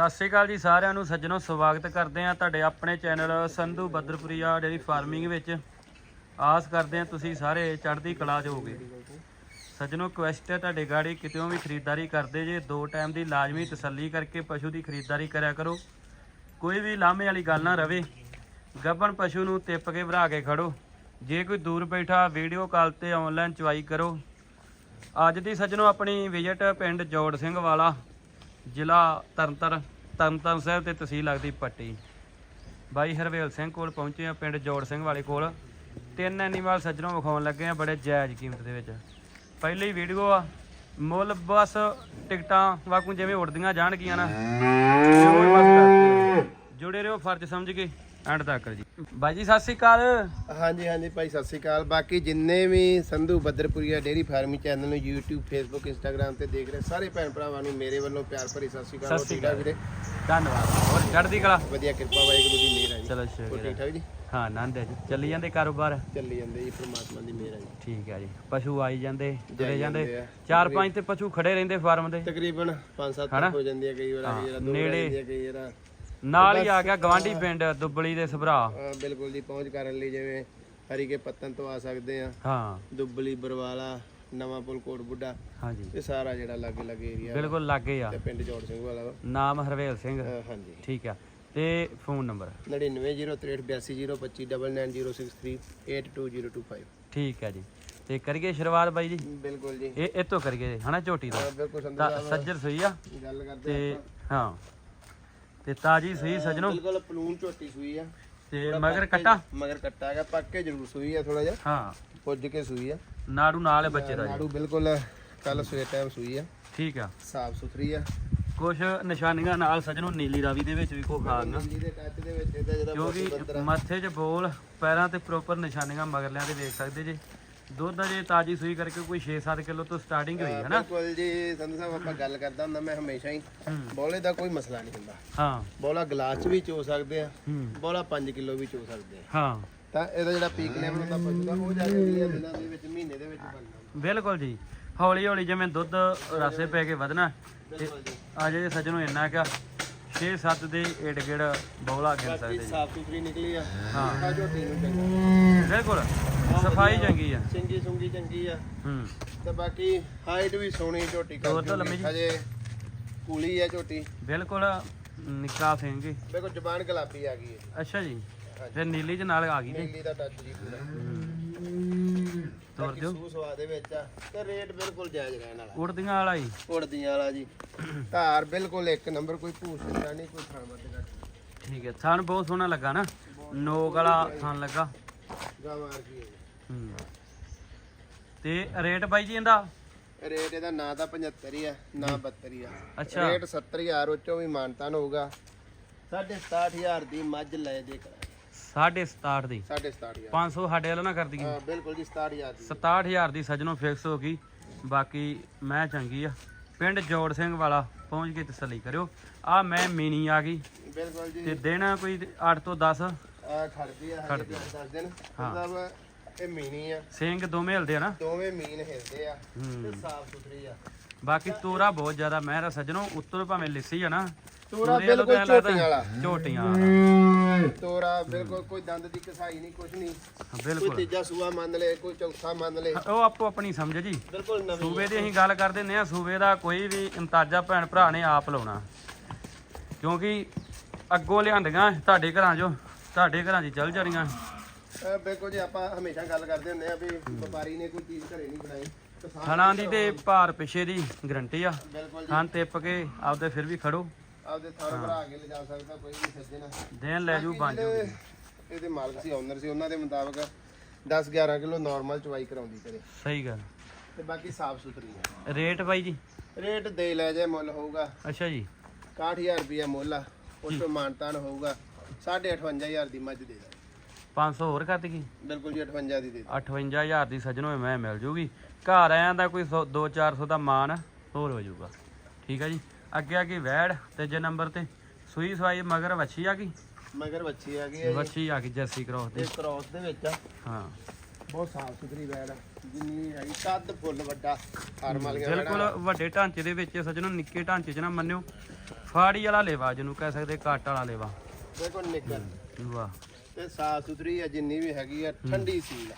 ਸਤਿ ਸ਼੍ਰੀ ਅਕਾਲ ਜੀ ਸਾਰਿਆਂ ਨੂੰ, ਸੱਜਣੋ, ਸਵਾਗਤ ਕਰਦੇ ਆ ਤੁਹਾਡੇ ਆਪਣੇ channel Sandhu Badarpuria dairy farming ਵਿੱਚ। ਆਸ ਕਰਦੇ ਆ ਤੁਸੀਂ ਸਾਰੇ ਚੜ੍ਹਦੀ ਕਲਾ 'ਚ ਹੋਗੇ ਸੱਜਣੋ ਕੁਐਸਟ ਹੈ ਤੁਹਾਡੇ ਗਾੜੀ ਕਿਤੇੋਂ ਵੀ ਖਰੀਦਦਾਰੀ ਕਰਦੇ ਜੇ, ਦੋ ਟਾਈਮ ਦੀ ਲਾਜ਼ਮੀ ਤਸੱਲੀ ਕਰਕੇ ਪਸ਼ੂ ਦੀ ਖਰੀਦਦਾਰੀ ਕਰਿਆ ਕਰੋ। ਕੋਈ ਵੀ ਲਾਮੇ ਵਾਲੀ ਗੱਲ ਨਾ ਰਵੇ। ਗੱਭਣ ਪਸ਼ੂ ਨੂੰ ਤਿੱਪ ਕੇ ਭਰਾ ਕੇ ਖੜੋ। ਜੇ ਕੋਈ ਦੂਰ ਬੈਠਾ ਵੀਡੀਓ ਕਾਲ ਤੇ ਆਨਲਾਈਨ ਚਵਾਈ ਕਰੋ। ਅੱਜ ਦੀ ਸੱਜਣੋ, ਆਪਣੀ ਵਿਜ਼ਿਟ ਪਿੰਡ ਜੋੜ ਸਿੰਘ ਵਾਲਾ। ਜ਼ਿਲ੍ਹਾ ਤਰਨਤਾਰਨ ਤਰਨਤਾਰਨ ਸਾਹਿਬ ਤੇ ਤਹਿਸੀਲ ਲੱਗਦੀ ਪੱਟੀ। ਬਾਈ ਹਰਵੇਲ ਸਿੰਘ ਕੋਲ ਪਹੁੰਚੇ ਆ ਪਿੰਡ ਜੋੜ ਸਿੰਘ ਵਾਲੇ ਕੋਲ। ਤਿੰਨ ਐਨੀਮਲ ਸੱਜਣੋਂ ਵਿਖਾਉਣ ਲੱਗੇ ਆ ਬੜੇ ਜਾਇਜ਼ ਕੀਮਤ ਦੇ ਵਿੱਚ। ਪਹਿਲੀ ਵੀਡੀਓ ਆ, ਮੁੱਲ ਬਸ ਟਿਕਟਾਂ ਵਾਕੂ ਜਿਵੇਂ ਉੜਦੀਆਂ ਜਾਣਗੀਆਂ ਨਾ। ਉਵੇਂ ਬਸ ਕਰਦੇ ਆ। ਜੁੜੇ ਰਹੋ ਫਰਜ਼ ਸਮਝ ਕੇ। ਐਂਡ ਤੱਕ ਜੀ। ਬਾਈ ਜੀ ਸਤਿ ਸ਼੍ਰੀ ਅਕਾਲ। ਹਾਂਜੀ ਹਾਂਜੀ ਭਾਈ ਸਤਿ ਸ਼੍ਰੀ ਅਕਾਲ। ਬਾਕੀ ਜਿੰਨੇ ਵੀ Sandhu Badarpuria dairy farming channel ਨੂੰ YouTube Facebook Instagram ਤੇ ਦੇਖ ਰਹੇ ਸਾਰੇ ਭੈਣ ਭਰਾਵਾਂ ਨੂੰ ਮੇਰੇ ਵੱਲੋਂ ਪਿਆਰ ਭਰੀ ਸਤਿ ਸ਼੍ਰੀ ਅਕਾਲ। ਸਤਿ ਸ਼੍ਰੀ ਅਕਾਲ। ਵੀਰੇ? ਧੰਨਵਾਦ। ਹੋਰ ਚੜ੍ਹਦੀ ਕਲਾ? ਵਧੀਆ ਕਿਰਪਾ ਵਾਹਿਗੁਰੂ ਦੀ ਮਿਹਰ ਹੈ ਜੀ। ਚਲੋ ਹੋਰ ਠੀਕ। ਠਾਕ ਜੀ? ਹਾਂ ਆਨੰਦ ਹੈ ਜੀ। ਚੱਲੀ ਜਾਂਦੇ ਕਾਰੋਬਾਰ? ਚੱਲੀ ਜਾਂਦੇ ਜੀ ਪ੍ਰਮਾਤਮਾ ਦੀ ਮਿਹਰ ਹੈ ਜੀ। ਠੀਕ ਹੈ ਜੀ। ਪਸ਼ੂ ਆਈ ਜਾਂਦੇ ਜਾਈ ਜਾਂਦੇ। ਚਾਰ ਪੰਜ ਤੇ ਪਸ਼ੂ ਖੜੇ ਰਹਿੰਦੇ ਫਾਰਮ ਦੇ। ਤਕਰੀਬਨ 5-7 ਹਨਾ? ਹੋ ਜਾਂਦੀ ਹੈ ਕਈ ਵਾਰ ਕਈ ਵਾਰ ਦੋ। ਜਾਂਦੀ ਹੈ ਕਈ ਵਾਰ। ਨਾਲ ਹੀ ਆ ਗਿਆ ਗਵਾਂਢੀ ਪਿੰਡ ਦੁੱਬਲੀ ਦੇ ਸਭਰਾ। ਬਿਲਕੁਲ ਜੀ ਪਹੁੰਚ ਕਰਨ ਲਈ ਜਿਵੇਂ ਹਰੀਕੇ ਪੱਤਨ ਤੋਂ ਆ ਸਕਦੇ ਆ ਹਾਂ। ਦੁੱਬਲੀ ਬਰਵਾਲਾ ਨਵਾਂ ਪੁਲ ਕੋਟ ਬੁੱਢਾ ਹਾਂਜੀ। ਇਹ ਸਾਰਾ ਜਿਹੜਾ ਲਾਗੇ ਲਾਗੇ ਏਰੀਆ ਬਿਲਕੁਲ ਲਾਗੇ ਆ। ਤੇ ਪਿੰਡ ਜੋੜ ਸਿੰਘ ਵਾਲਾ। ਵਾ। ਨਾਮ ਹਰਵੇਲ ਸਿੰਘ। ਹਾਂਜੀ। ਠੀਕ ਆ। ਤੇ ਫੋਨ ਨੰਬਰ? 9903820963820025 ਠੀਕ ਹੈ ਜੀ। ਤੇ ਕਰੀਏ ਸ਼ੁਰੂਆਤ ਬਾਈ ਜੀ? ਬਿਲਕੁਲ ਜੀ। ਇਹ ਇਹ ਤੋਂ ਕਰੀਏ ਹਨਾ ਝੋਟੀ ਦਾ ਬਿਲਕੁਲ ਸੰਧੂ ਤਾਂ ਸੱਜਰ ਸੂਈ ਆ। ਗੱਲ ਕਰਦੇ ਤੇ ਹਾਂ। ਤੇ ਤਾਜੀ ਸੂਈ ਸਜਣੋ। ਬਿਲਕੁਲ ਪਲੂਨ ਝੋਟੀ ਸੂਈ ਆ। ਤੇ ਮਗਰ ਕੱਟਾ? ਮਗਰ ਕੱਟਾ ਹੈਗਾ ਪੱਕ ਕੇ ਜ਼ਰੂਰ ਸੂਈ ਆ ਥੋੜਾ ਜਿਹਾ। ਹਾਂ। ਪੁੱਜ ਕੇ ਸੂਈ ਆ। ਨਾੜੂ ਨਾਲ ਹੈ ਬੱਚੇ ਦਾ ਨਾੜੂ ਬਿਲਕੁਲ ਕੱਲ ਸਵੇਰ ਟਾਈਮ ਸੂਈ ਆ। ਠੀਕ ਆ। ਸਾਫ਼ ਸੁਥਰੀ ਆ। ਕੁਝ ਨਿਸ਼ਾਨੀਆਂ ਨਾਲ ਸਜਣੋ ਨੀਲੀ ਰਾਵੀ ਦੇ ਵਿੱਚ ਵੀ ਕੋ ਖਾਣਾ ਨੀਲੀ ਦੇ ਟੱਚ ਦੇ ਵਿੱਚ ਇਹਦਾ ਜਿਹੜਾ ਕਿਉਂਕਿ ਮੱਥੇ 'ਚ ਬੋਲ ਪੈਰਾਂ ਤੇ ਪ੍ਰੋਪਰ ਨਿਸ਼ਾਨੀਆਂ ਮਗਰਲਿਆਂ ਦੇ ਵੇਖ ਸਕਦੇ ਜੇ। ਦੁੱਧ ਅਜੇ ਤਾਜੀ ਸੂਈ ਕਰਕੇ ਕੋਈ 6-7 ਕਿਲੋ ਤੋਂ ਸਟਾਰਟਿੰਗ ਹੋਈ ਹੈ ਨਾ ਬਿਲਕੁਲ ਜੀ ਸੰਧੂ ਸਾਹਿਬ ਆਪਾਂ ਗੱਲ ਕਰਦਾ ਹੁੰਦਾ ਮੈਂ ਹਮੇਸ਼ਾ ਹੀ। ਬੋਲੇ ਦਾ ਕੋਈ ਮਸਲਾ ਨਹੀਂ ਹੁੰਦਾ। ਹਾਂ। ਬੋਲਾ ਗਲਾਸ 'ਚ ਵੀ ਚੋ ਸਕਦੇ ਆ ਬੋਲਾ 5 ਕਿਲੋ ਵੀ ਚੋ ਸਕਦੇ ਆ। ਹਾਂ। ਤਾਂ ਇਹਦਾ ਜਿਹੜਾ ਪੀਕ ਲੈਵਲ ਹੁੰਦਾ ਪਸ਼ੂ ਦਾ ਉਹ ਜਾ ਕੇ ਅਗਲੇ ਦਿਨਾਂ ਦੇ ਵਿੱਚ ਮਹੀਨੇ ਦੇ ਵਿੱਚ ਬਣਨਾ ਬਿਲਕੁਲ ਜੀ। ਹੌਲੀ ਹੌਲੀ ਜਿਵੇਂ ਦੁੱਧ ਰਸੇ ਪੈ ਕੇ ਵਧਣਾ ਬਿਲਕੁਲ ਜੀ। ਅਜੇ ਸੱਜਣੋ ਇੰਨਾ ਕਿ 6-7 ਦੇ ਏਡ ਗੇੜ ਬੌਲਾ ਗਿਣ ਸਕਦੇ ਜੀ। ਸਾਫ਼ ਸੁਥਰੀ ਨਿਕਲੀ ਆ। ਹਾਂ। ਝੋਟੀ ਨੂੰ ਚੰਗੀ। ਬਿਲਕੁਲ। ਸਫ਼ਾਈ ਚੰਗੀ ਆ। ਸਿੰਗੀ ਸੁੰਗੀ ਚੰਗੀ ਆ। ਹੂੰ। ਤੇ ਬਾਕੀ ਹਾਈਟ ਵੀ ਸੋਹਣੀ ਝੋਟੀ ਜੀ। ਹਜੇ ਕੂਲੀ ਆ ਝੋਟੀ। ਬਿਲਕੁਲ ਨਿੱਕਾ ਸਿੰਗੀ ਦੇਖੋ ਜ਼ਬਾਨ ਗੁਲਾਬੀ ਆ ਗਈ ਹੈ ਅੱਛਾ ਜੀ। ਫਿਰ ਨੀਲੀ ਚ ਨਾਲ ਆ ਗਈ ਨੀਲੀ ਦਾ ਟੱਚ ਜੀ ਪੂਰਾ। ਤੋਰ ਦਿਓ ਸੂ ਸਵਾ ਦੇ ਵਿੱਚ ਆ। ਤੇ ਰੇਟ ਬਿਲਕੁਲ ਜਾਇਜ਼ ਰਹਿਣ ਵਾਲਾ। ਉੜਦੀਆਂ ਵਾਲਾ ਹੀ ਉੜਦੀਆਂ ਵਾਲਾ ਜੀ। ਧਾਰ ਬਿਲਕੁਲ ਇੱਕ ਨੰਬਰ ਕੋਈ ਭੂਸ ਨਹੀਂ ਕੋਈ ਮਤ ਦਾ ਠੀਕ ਹੈ ਥਣ ਬਹੁਤ ਸੋਹਣਾ ਲੱਗਾ ਨਾ। ਨੋਕ ਵਾਲਾ ਥਣ ਲੱਗਾ। ਗਾਂ ਮਾਰ ਕੀ ਹੈ। ਜੀ। ਤੇ ਰੇਟ ਬਾਈ ਜੀ ਇਹਦਾ? ਰੇਟ ਇਹਦਾ ਨਾ ਤਾਂ 75 ਹੀ ਆ ਨਾ 72 ਹੀ ਆ। ਅੱਛਾ। ਰੇਟ 70000 ਉੱਚੋਂ ਵੀ ਮਾਨਤਾਨ ਹੋਊਗਾ। 67500 ਦੀ ਮੱਝ ਲੈ ਦੇ ਕਰਾਂਗੇ। 67 ਦੀ। 67500 500 ਸਾਡੇ ਵੱਲੋਂ ਨਾ ਕਰ ਦਈਏ। ਹਾਂ ਬਿਲਕੁਲ ਜੀ 67000 ਦੀ। 67000 ਦੀ ਸੱਜਣੋਂ ਫਿਕਸ ਹੋ ਗਈ। ਬਾਕੀ ਮੈਂ ਚੰਗੀ ਆ। ਪਿੰਡ ਜੋੜ ਸਿੰਘ ਵਾਲਾ ਪਹੁੰਚ ਕੇ ਤਸੱਲੀ ਕਰਿਓ। ਆ ਮੈਂ ਮੀਨੀ ਆ ਗਈ। ਬਿਲਕੁਲ ਜੀ। ਤੇ ਦਿਨ ਕੋਈ 8 ਤੋਂ 10 ਆ ਖੜਦੀ ਆ ਖੜਦੀ। ਹਜੇ 10 ਦਿਨ। ਮਤਲਬ ਇਹ ਮੀਨੀ ਆ। ਸਿੰਘ ਦੋਵੇਂ ਹਿਲਦੇ ਆ ਨਾ? ਦੋਵੇਂ ਮੀਨ ਹਿਲਦੇ ਆ। ਤੇ ਸਾਫ਼ ਸੁਥਰੀ ਆ। ਬਾਕੀ ਤੋਰਾ ਬਹੁਤ ਜ਼ਿਆਦਾ ਮਹਿਰਾ ਸੱਜਣੋ ਉੱਤੋਂ ਭਾਵੇਂ ਲਿੱਸੀ ਆ ਨਾ। ਤੋਰਾ ਵੱਲੋਂ ਬਿਲਕੁਲ ਤਾਂ ਐਂ ਲੱਗਦਾ ਝੋਟੀਆਂ ਵਾਲਾ। ਝੋਟੀਆਂ ਵਾਲਾ। ਤੋਰਾ ਬਿਲਕੁਲ ਕੋਈ ਦੰਦ ਦੀ ਕਸਾਈ ਨਹੀਂ ਕੁਛ ਨਹੀਂ। ਕੋਈ ਬਿਲਕੁਲ। ਤੀਜਾ ਸੂਆ ਮੰਨ ਲੈ ਕੋਈ ਚੌਥਾ ਮੰਨ ਲੈ। ਉਹ ਆਪੋ ਆਪਣੀ ਸਮਝ ਜੀ। ਬਿਲਕੁਲ ਨਵੀਂ। ਸੂਬੇ ਦੀ ਅਸੀਂ ਗੱਲ ਕਰਦੇ ਨੇ ਆ ਸੂਬੇ ਦਾ ਕੋਈ ਵੀ ਅੰਤਾਜਾ ਭੈਣ ਭਰਾ ਨੇ ਆਪ ਲਾਉਣਾ। ਕਿਉਂਕਿ ਅੱਗੋਂ ਲਿਆਂਦੀਆਂ ਤੁਹਾਡੇ ਘਰਾਂ 'ਚੋਂ ਤੁਹਾਡੇ ਘਰਾਂ 'ਚ ਚੱਲ ਜਾਣੀਆਂ। ਅਹ ਬਿਲਕੁਲ ਜੀ ਆਪਾਂ ਹਮੇਸ਼ਾ ਗੱਲ ਕਰਦੇ ਹੁੰਦੇ ਆ ਵੀ ਵਪਾਰੀ ਨੇ ਕੋਈ ਚੀਜ਼ ਘਰੇ ਨਹੀਂ ਬਣਾਈ। ਥਣਾ ਦੀ ਤੇ ਭਾਰ ਪਿੱਛੇ ਦੀ ਗਰੰਟੀ ਆ। ਬਿਲਕੁਲ ਥਣ ਕੇ ਆਪਦੇ ਫਿਰ ਵੀ ਖੜੋ। ਆਪਦੇ ਥਾਂ ਭਰਾ ਕੇ ਲਿਜਾ ਸਕਦਾ ਕੋਈ ਵੀ ਸੱਜਣਾ ਦੇਣ ਲੈ ਜੂ ਬਣ ਜੂ। ਇਹਦੇ ਮਾਲਕ ਸੀ ਓਨਰ ਸੀ ਉਹਨਾਂ ਦੇ ਮੁਤਾਬਕ 10 11 ਕਿਲੋ ਨਾਰਮਲ ਚਵਾਈ ਕਰਾਉਂਦੀ ਕਰੇ ਸਹੀ ਗੱਲ। ਤੇ ਬਾਕੀ ਸਾਫ਼ ਸੁਥਰੀ ਹੈ ਰੇਟ ਬਾਈ ਜੀ? ਰੇਟ ਦੇ ਲੈ ਜੇ ਮੁੱਲ ਹੋਊਗਾ। ਅੱਛਾ ਜੀ। 61000 ਰੁਪਿਆ ਮੁੱਲ ਆ। ਉਸ ਤੋਂ ਮਾਨਤਾਨ ਹੋਊਗਾ। 58500 ਦੀ ਮੱਝ ਦੇ ਦੇ। 500 ਹੋਰ ਕਰ ਬਿਲਕੁਲ ਜੀ 58 ਦੀ ਦੇ ਦੇ 58000 ਦੀ ਸੱਜਣੋ ਮੈਂ ਮਿਲ ਜੂਗੀ। ਘਰ ਆਇਆਂ ਦਾ ਕੋਈ 2-400 ਦਾ ਮਾਨ ਹੋਰ ਹੋ ਜਾਊਗਾ। ਠੀਕ ਹੈ ਜੀ? ਅੱਗੇ ਆ ਗਈ ਵੈੜ ਤੀਜੇ ਨੰਬਰ ਤੇ ਸੂਈ ਸਵਾਈ ਮਗਰ ਵੱਛੀ ਆ ਗਈ? ਮਗਰ ਬੱਚੀ ਆ ਗਈ ਵੱਛੀ ਆ ਗਈ ਜਰਸੀ ਕ੍ਰੋਸ ਤੇ ਦੀ ਕ੍ਰਾਸ ਦੇ ਵਿੱਚ ਆ। ਹਾਂ। ਬਹੁਤ ਸਾਫ਼ ਸੁਥਰੀ ਵੈੜ ਜਿੰਨੀ ਹੈਗੀ ਕੱਦ ਫੁੱਲ ਵੱਡਾ ਫਾਰਮ ਵਾਲੀਆਂ ਬਿਲਕੁਲ ਵੱਡੇ ਢਾਂਚੇ ਦੇ ਵਿੱਚ ਸੱਜਣੋ ਨਿੱਕੇ ਢਾਂਚੇ 'ਚ ਨਾ ਮੰਨਿਓ। ਫਾੜੀ ਵਾਲਾ ਲੇਵਾ ਜਿਹਨੂੰ ਕਹਿ ਸਕਦੇ ਕੱਟ ਵਾਲਾ ਲੇਵਾ। ਦੇਖੋ ਨਿਕਲ ਵਾਹ। ਤੇ ਸਾਫ਼ ਸੁਥਰੀ ਆ ਜਿੰਨੀ ਵੀ ਹੈਗੀ ਆ ਠੰਡੀ ਸੀਲ ਆ।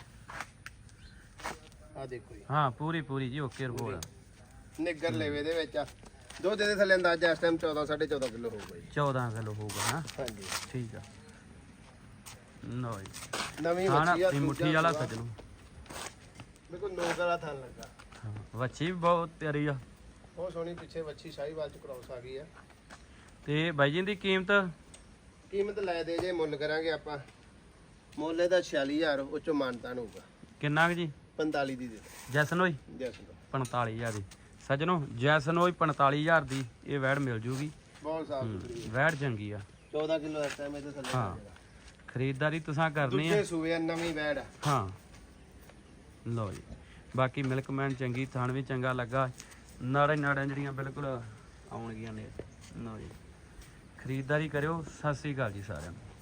ਆ ਦੇਖੋ ਜੀ। ਹਾਂ ਪੂਰੀ ਪੂਰੀ ਜੀ ਓਕੇ ਰਿਪੋਰਟ ਨਿੱਗਰ ਲੈਵੇ ਦੇ ਵਿੱਚ ਆ। ਦੁੱਧ ਦੇ ਥੱਲੇ ਅੰਦਾਜ਼ਾ ਇਸ ਟਾਈਮ 14 14.5 ਕਿਲੋ ਹੋਊਗਾ ਜੀ। 14 ਕਿਲੋ ਹੋਊਗਾ ਹਾਂ ਹਾਂਜੀ। ਠੀਕ ਆ। ਲਓ ਜੀ। ਨਵੀਂ ਮੱਛੀ ਆ ਨਾ ਮੁੱਠੀ ਵਾਲਾ ਸੱਜਣੋ ਬਿਲਕੁਲ ਨੋਕ ਵਾਲਾ ਥਣ ਲੱਗਾ। ਹਾਂ ਵੱਛੀ ਵੀ ਬਹੁਤ ਪਿਆਰੀ ਆ। ਬਹੁਤ ਸੋਹਣੀ ਪਿੱਛੇ ਵੱਛੀ ਸ਼ਾਹੀਵਾਲ ਚ ਕ੍ਰੋਸ ਆ ਗਈ ਆ। ਤੇ ਬਾਈ ਜੀ ਦੀ ਕੀਮਤ? ਕੀਮਤ ਲੈ ਦੇ ਜੇ ਮੁੱਲ ਕਰਾਂਗੇ ਆਪਾਂ। ਮੁੱਲ ਇਹਦਾ 46000 ਉਹ ਚੋਂ ਮਾਨਤਾਨ ਹੋਊਗਾ। ਕਿੰਨਾ ਕੁ ਜੀ? 45 ਦੀ ਦੇ ਜੈਸਨੋਈ ਜੈਸ ਦਾ 45000 ਦੀ। ਸੱਜਣੋ ਜੈਸਨੋਈ 45000 ਦੀ ਇਹ ਵੈੜ ਮਿਲ ਜੂਗੀ। ਬਹੁਤ ਸਾਫ਼ ਸੁਥਰੀ ਵੈੜ ਚੰਗੀ ਆ। 14 ਕਿਲੋ ਇਸ ਟਾਈਮ ਇਹਦੇ ਥੱਲੇ ਹਾਂ। ਖਰੀਦਦਾਰੀ ਤੁਸੀਂ ਕਰਨੀ ਆ। ਦੂਜੇ ਸੂਏ ਆ, ਨਵੀਂ ਵੈੜ ਆ। ਹਾਂ। ਲਓ ਜੀ। ਬਾਕੀ ਮਿਲਕ ਮੈਨ ਚੰਗੀ ਥਣ ਵੀ ਚੰਗਾ ਲੱਗਾ। ਨਾੜੇ ਨਾੜਾਂ ਜਿਹੜੀਆਂ ਬਿਲਕੁਲ ਆਉਣਗੀਆਂ ਨੇ। ਲਓ ਜੀ। ਖਰੀਦਦਾਰੀ ਕਰਿਓ। ਸਤਿ ਸ੍ਰੀ ਅਕਾਲ ਜੀ ਸਾਰਿਆਂ ਨੂੰ।